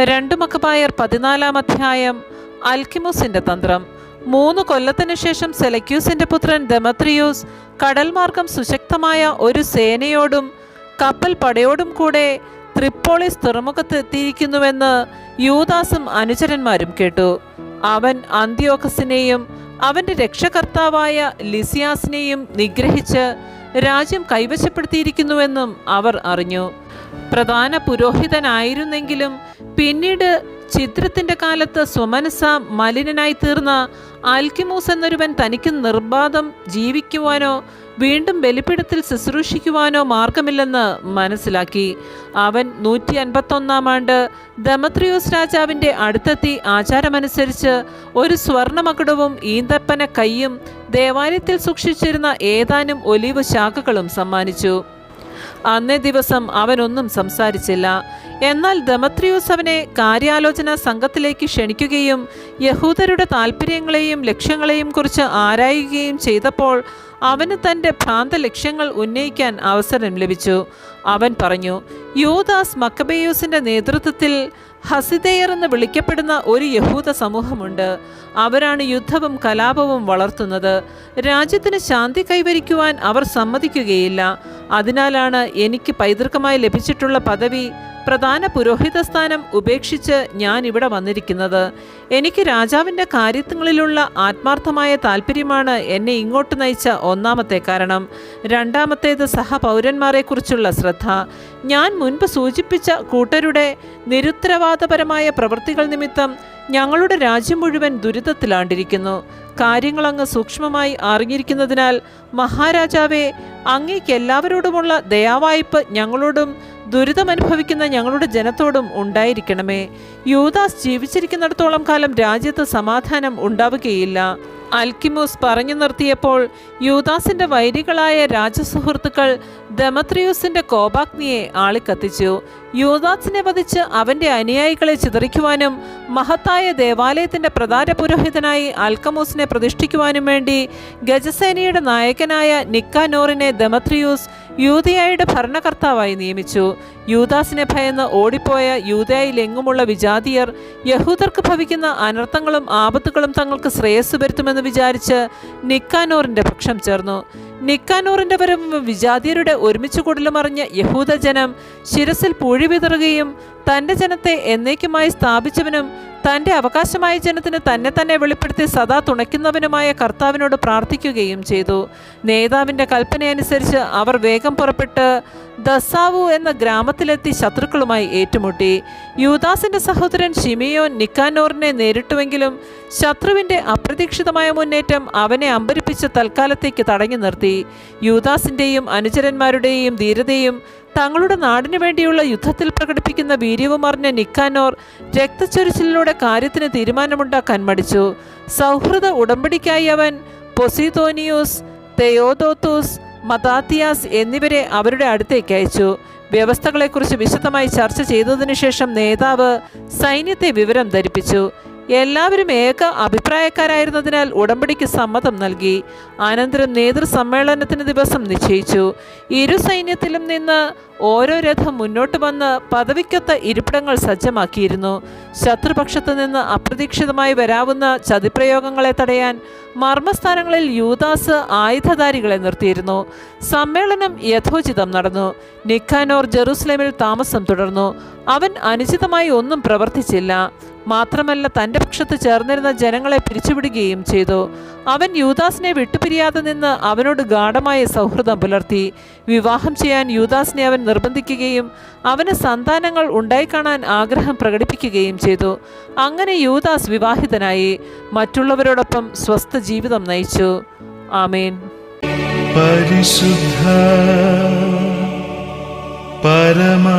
രണ്ടു മക്കബായർ പതിനാലാം അധ്യായം. അൽക്കിമോസിന്റെ തന്ത്രം. മൂന്ന് കൊല്ലത്തിനു ശേഷം സെലക്യൂസിന്റെ പുത്രൻ ദമത്രിയൂസ് കടൽമാർഗം സുശക്തമായ ഒരു സേനയോടും കപ്പൽ പടയോടും കൂടെ ത്രിപ്പോളിസ് തുറമുഖത്ത് എത്തിയിരിക്കുന്നുവെന്ന് യൂദാസും അനുചരന്മാരും കേട്ടു. അവൻ അന്ത്യോഖസിനെയും അവന്റെ രക്ഷകർത്താവായ ലിസിയാസിനെയും നിഗ്രഹിച്ച് രാജ്യം കൈവശപ്പെടുത്തിയിരിക്കുന്നുവെന്നും അവർ അറിഞ്ഞു. പ്രധാന പുരോഹിതനായിരുന്നെങ്കിലും പിന്നീട് ചിത്രത്തിന്റെ കാലത്ത് സ്വമനസ മലിനനായി തീർന്ന ആൽക്കിമൂസ് എന്നൊരുവൻ തനിക്ക് നിർബാധം ജീവിക്കുവാനോ വീണ്ടും ബലിപ്പിടത്തിൽ ശുശ്രൂഷിക്കുവാനോ മാർഗമില്ലെന്ന് മനസ്സിലാക്കി. അവൻ നൂറ്റി അൻപത്തൊന്നാം ആണ്ട് ദമത്രിയോസ് രാജാവിന്റെ അടുത്തെത്തി ആചാരമനുസരിച്ച് ഒരു സ്വർണമകുടവും ഈന്തപ്പന കയ്യും ദേവാലയത്തിൽ സൂക്ഷിച്ചിരുന്ന ഏതാനും ഒലിവ് ശാഖകളും സമ്മാനിച്ചു. അന്നേ ദിവസം അവനൊന്നും സംസാരിച്ചില്ല. എന്നാൽ ദമത്രിയൂസ് അവനെ കാര്യാലോചന സംഘത്തിലേക്ക് ക്ഷണിക്കുകയും യഹൂദരുടെ താല്പര്യങ്ങളെയും ലക്ഷ്യങ്ങളെയും കുറിച്ച് ആരായുകയും ചെയ്തപ്പോൾ അവന് തന്റെ ഭ്രാന്ത ലക്ഷ്യങ്ങൾ ഉന്നയിക്കാൻ അവസരം ലഭിച്ചു. അവൻ പറഞ്ഞു യോദാസ് മക്കബേയൂസിന്റെ നേതൃത്വത്തിൽ ഹസിതയർ എന്ന് വിളിക്കപ്പെടുന്ന ഒരു യഹൂദ സമൂഹമുണ്ട്. അവരാണ് യുദ്ധവും കലാപവും വളർത്തുന്നത്. രാജ്യത്തിന് ശാന്തി കൈവരിക്കുവാൻ അവർ സമ്മതിക്കുകയില്ല. അതിനാലാണ് എനിക്ക് പൈതൃകമായി ലഭിച്ചിട്ടുള്ള പദവി പ്രധാന പുരോഹിത സ്ഥാനം ഉപേക്ഷിച്ച് ഞാൻ ഇവിടെ വന്നിരിക്കുന്നത്. എനിക്ക് രാജാവിന്റെ കാര്യങ്ങളിലുള്ള ആത്മാർത്ഥമായ താല്പര്യമാണ് എന്നെ ഇങ്ങോട്ട് നയിച്ച ഒന്നാമത്തെ കാരണം. രണ്ടാമത്തേത് സഹപൗരന്മാരെക്കുറിച്ചുള്ള ശ്രദ്ധ. ഞാൻ മുൻപ് സൂചിപ്പിച്ച കൂട്ടരുടെ നിരുത്തരവാദപരമായ പ്രവൃത്തികൾ നിമിത്തം ഞങ്ങളുടെ രാജ്യം മുഴുവൻ ദുരിതത്തിലാണ്ടിരിക്കുന്നു. കാര്യങ്ങളങ്ങ് സൂക്ഷ്മമായി അറിഞ്ഞിരിക്കുന്നതിനാൽ മഹാരാജാവെ അങ്ങേക്ക് എല്ലാവരോടുമുള്ള ദയാവായ്പ് ഞങ്ങളോടും ദുരിതമനുഭവിക്കുന്ന ഞങ്ങളുടെ ജനത്തോടും ഉണ്ടായിരിക്കണമേ. യൂദാസ് ജീവിച്ചിരിക്കുന്നിടത്തോളം കാലം രാജ്യത്ത് സമാധാനം ഉണ്ടാവുകയില്ല. അൽക്കിമോസ് പറഞ്ഞു നിർത്തിയപ്പോൾ യൂദാസിന്റെ വൈരികളായ രാജസുഹൃത്തുക്കൾ ദമത്രിയൂസിന്റെ കോപാഗ്നിയെ ആളിക്കത്തിച്ചു. യൂദാസിനെ വധിച്ച് അവന്റെ അനുയായികളെ ചിതറിക്കുവാനും മഹത്തായ ദേവാലയത്തിന്റെ പ്രധാന പുരോഹിതനായി അൽക്കമോസിനെ പ്രതിഷ്ഠിക്കുവാനും വേണ്ടി ഗജസേനയുടെ നായകനായ നിക്കാനോറിനെ ദമത്രിയൂസ് യൂതയായുടെ ഭരണകർത്താവായി നിയമിച്ചു. യൂദാസിനെ ഭയന്ന് ഓടിപ്പോയ യൂതയായിലെങ്ങുമുള്ള വിജാതിയർ യഹൂദർക്ക് ഭവിക്കുന്ന അനർത്ഥങ്ങളും ആപത്തുകളും തങ്ങൾക്ക് ശ്രേയസ് വരുത്തുമെന്ന് വിചാരിച്ച് നിക്കാനൂറിന്റെ പക്ഷം ചേർന്നു. നിക്കാനൂറിന്റെ പരവും വിജാതിയരുടെ ഒരുമിച്ച് കൂടലും അറിഞ്ഞ യഹൂദജനം ശിരസിൽ പൂഴി വിതറുകയും തന്റെ ജനത്തെ എന്നേക്കുമായി സ്ഥാപിച്ചവനും തന്റെ അവകാശമായ ജനത്തിന് തന്നെ തന്നെ വെളിപ്പെടുത്തി സദാ തുണയ്ക്കുന്നവനുമായ കർത്താവിനോട് പ്രാർത്ഥിക്കുകയും ചെയ്തു. നേതാവിന്റെ കൽപ്പനയനുസരിച്ച് അവർ വേഗം പുറപ്പെട്ട് ദസാവു എന്ന ഗ്രാമത്തിലെത്തി ശത്രുക്കളുമായി ഏറ്റുമുട്ടി. യൂദാസിന്റെ സഹോദരൻ ഷിമിയോൻ നിക്കാനോറിനെ നേരിട്ടുവെങ്കിലും ശത്രുവിന്റെ അപ്രതീക്ഷിതമായ മുന്നേറ്റം അവനെ അമ്പരിപ്പിച്ച് തൽക്കാലത്തേക്ക് തടഞ്ഞു നിർത്തി. യൂദാസിന്റെയും അനുചരന്മാരുടെയും ധീരതയും തങ്ങളുടെ നാടിനു വേണ്ടിയുള്ള യുദ്ധത്തിൽ പ്രകടിപ്പിക്കുന്ന വീര്യവും അറിഞ്ഞ നിക്കാനോർ രക്തച്ചൊരിച്ചിലൂടെ കാര്യത്തിന് തീരുമാനമുണ്ടാക്കാൻ മടിച്ചു. സൗഹൃദ ഉടമ്പടിക്കായി അവൻ പൊസിതോനിയൂസ് തെയോദോത്തൂസ് മതാത്തിയാസ് എന്നിവരെ അവരുടെ അടുത്തേക്ക് അയച്ചു. വ്യവസ്ഥകളെക്കുറിച്ച് വിശദമായി ചർച്ച ചെയ്തതിനു ശേഷം നേതാവ് സൈന്യത്തെ വിവരം ധരിപ്പിച്ചു. എല്ലാവരും ഏക അഭിപ്രായക്കാരായിരുന്നതിനാൽ ഉടമ്പടിക്ക് സമ്മതം നൽകി. അനന്തരം നേതൃസമ്മേളനത്തിന് ദിവസം നിശ്ചയിച്ചു. ഇരു സൈന്യത്തിലും നിന്ന് ഓരോ രഥം മുന്നോട്ട് വന്ന് പദവിക്കൊത്ത ഇരിപ്പിടങ്ങൾ സജ്ജമാക്കിയിരുന്നു. ശത്രുപക്ഷത്ത് നിന്ന് അപ്രതീക്ഷിതമായി വരാവുന്ന ചതിപ്രയോഗങ്ങളെ തടയാൻ മർമ്മസ്ഥാനങ്ങളിൽ യൂദാസ് ആയുധധാരികളെ നിർത്തിയിരുന്നു. സമ്മേളനം യഥോചിതം നടന്നു. നിക്കാനോർ ജെറൂസലേമിൽ താമസം തുടർന്നു. അവൻ അനുചിതമായി ഒന്നും പ്രവർത്തിച്ചില്ല. മാത്രമല്ല തന്റെ പക്ഷത്ത് ചേർന്നിരുന്ന ജനങ്ങളെ പിരിച്ചുവിടുകയും ചെയ്തു. അവൻ യൂദാസിനെ വിട്ടുപിരിയാതെ നിന്ന് അവനോട് ഗാഠമായ സൗഹൃദം പുലർത്തി. വിവാഹം ചെയ്യാൻ യൂദാസിനെ അവൻ നിർബന്ധിക്കുകയും അവന് സന്താനങ്ങൾ ഉണ്ടായിക്കാണാൻ ആഗ്രഹം പ്രകടിപ്പിക്കുകയും ചെയ്തു. അങ്ങനെ യൂദാസ് വിവാഹിതനായി. മറ്റുള്ളവരോടൊപ്പം സ്വസ്ഥ ജീവിതം നയിച്ചു. ആമേൻ. പരിശുദ്ധ പരമാ